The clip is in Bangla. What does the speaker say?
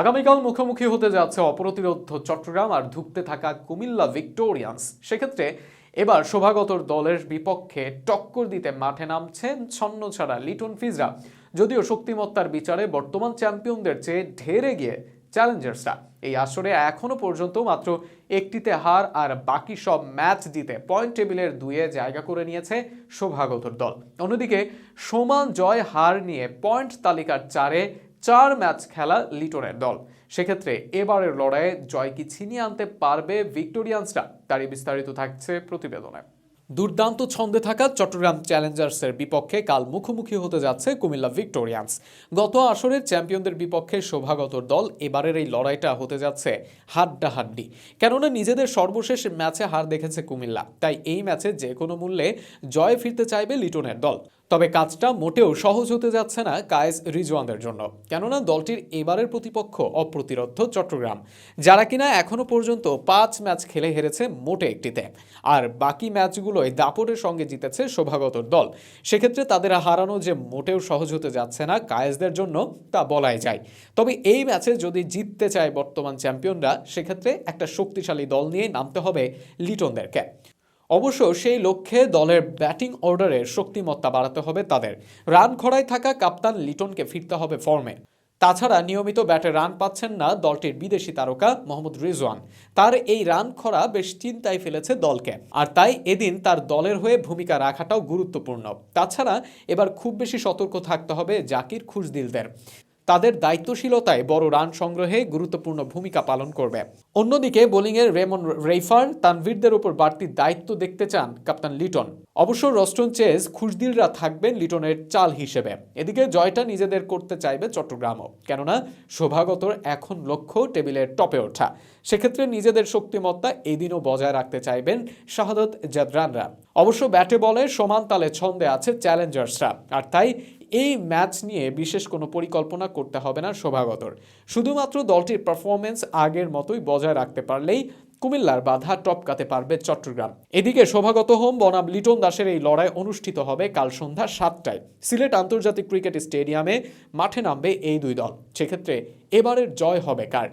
আগামীকাল মুখোমুখি হতে যাচ্ছে অপ্রতিরোধ চট্টগ্রাম আর ধুঁকতে থাকা কুমিল্লা ভিক্টোরিয়ান্স। সেক্ষেত্রে এবার শোভাগতর দলের বিপক্ষে টক্কর দিতে মাঠে নামছেন ছন্ন ছাড়া লিটন ফিজরা। যদিও শক্তিমত্তার বিচারে বর্তমান চ্যাম্পিয়নদের চেয়ে ঢেরে গিয়ে চ্যালেঞ্জার্সরা। এই আসরে এখনও পর্যন্ত মাত্র একটিতে হার আর বাকি সব ম্যাচ জিতে পয়েন্ট টেবিলের দুয়ে জায়গা করে নিয়েছে শোভাগতর দল। অন্যদিকে সমান জয় হার নিয়ে পয়েন্ট তালিকার চারে চার ম্যাচ খেলা লিটনের দল। সেক্ষেত্রে এবারের লড়াইয়ে জয় কি ছিনিয়ে আনতে পারবে ভিক্টোরিয়ান্সরা? তারই বিস্তারিত থাকছে প্রতিবেদনে। দুর্দান্ত ছন্দে থাকা চট্টগ্রাম চ্যালেঞ্জার্সের বিপক্ষে কাল মুখোমুখি হতে যাচ্ছে কুমিল্লা ভিক্টোরিয়ান্স। গত আসরের চ্যাম্পিয়নদের বিপক্ষে শোভাগতর দল এবারের এই লড়াইটা হতে যাচ্ছে হাড্ডাহাড্ডি। কেননা নিজেদের সর্বশেষ ম্যাচে হার দেখেছে কুমিল্লা। তাই এই ম্যাচে যে কোনো মূল্যে জয় ফিরতে চাইবে লিটনের দল। তবে কাজটা মোটেও সহজ হতে যাচ্ছে না কায়েস রিজওয়ানদের জন্য। কেননা দলটির এবারের প্রতিপক্ষ অপ্রতিরোধ চট্টগ্রাম, যারা কিনা এখনও পর্যন্ত পাঁচ ম্যাচ খেলে হেরেছে মোটে একটিতে। আর বাকি ম্যাচগুলোয় দাপটের সঙ্গে জিতেছে শোভাগতর দল। সেক্ষেত্রে তাদের হারানো যে মোটেও সহজ হতে যাচ্ছে না কায়েসদের জন্য, তা বলাই যায়। তবে এই ম্যাচে যদি জিততে চায় বর্তমান চ্যাম্পিয়নরা, সেক্ষেত্রে একটা শক্তিশালী দল নিয়ে নামতে হবে লিটনদেরকে। অবশ্য সেই লক্ষ্যে দলের ব্যাটিং অর্ডারের শক্তিমত্তা বাড়াতে হবে তাদের। রান খরায় থাকা কাপ্তান লিটনকে ফিরতে হবে ফর্মে। তাছাড়া নিয়মিত ব্যাটে রান পাচ্ছেন না দলটির বিদেশি তারকা মোহাম্মদ রিজওয়ান। তার এই রান খরা বেশ চিন্তায় ফেলেছে দলকে। আর তাই এদিন তার দলের হয়ে ভূমিকা রাখাটাও গুরুত্বপূর্ণ। তাছাড়া এবার খুব বেশি সতর্ক থাকতে হবে জাকির খুশদিলদের। তাদের দায়িত্বশীলতায় বড় রান সংগ্রহে গুরুত্বপূর্ণ ভূমিকা পালন করবে। অন্যদিকে বোলিংয়ের রেমন রেইফার তানভীরদের উপর বাড়তি দায়িত্ব দেখতে চান কাপ্তান লিটন। অবশ্য রস্টন চেজ খুশদিলরা থাকবেন লিটনের চাল হিসেবে। এদিকে জয়টা নিজেদের করতে চাইবে চট্টগ্রামও। কেননা শোভাগতর এখন লক্ষ্য টেবিলের টপে ওঠা। সেক্ষেত্রে নিজেদের শক্তিমত্তা এদিনও বজায় রাখতে চাইবেন শাহাদত জাদরানরা। অবশ্য ব্যাটে বলে সমান তালে ছন্দে আছে চ্যালেঞ্জার্সরা। আর তাই এই ম্যাচ নিয়ে বিশেষ কোনো পরিকল্পনা করতে হবে না শোভাগতর। শুধুমাত্র দলটির পারফরমেন্স আগের মতোই বজায় রাখতে পারলেই কুমিল্লার বাধা টপকাতে পারবে চট্টগ্রাম। এদিকে শোভাগত হোম বনাম লিটন দাসের এই লড়াই অনুষ্ঠিত হবে কাল সন্ধ্যা সাতটায়। সিলেট আন্তর্জাতিক ক্রিকেট স্টেডিয়ামে মাঠে নামবে এই দুই দল। সেক্ষেত্রে এবারের জয় হবে কার?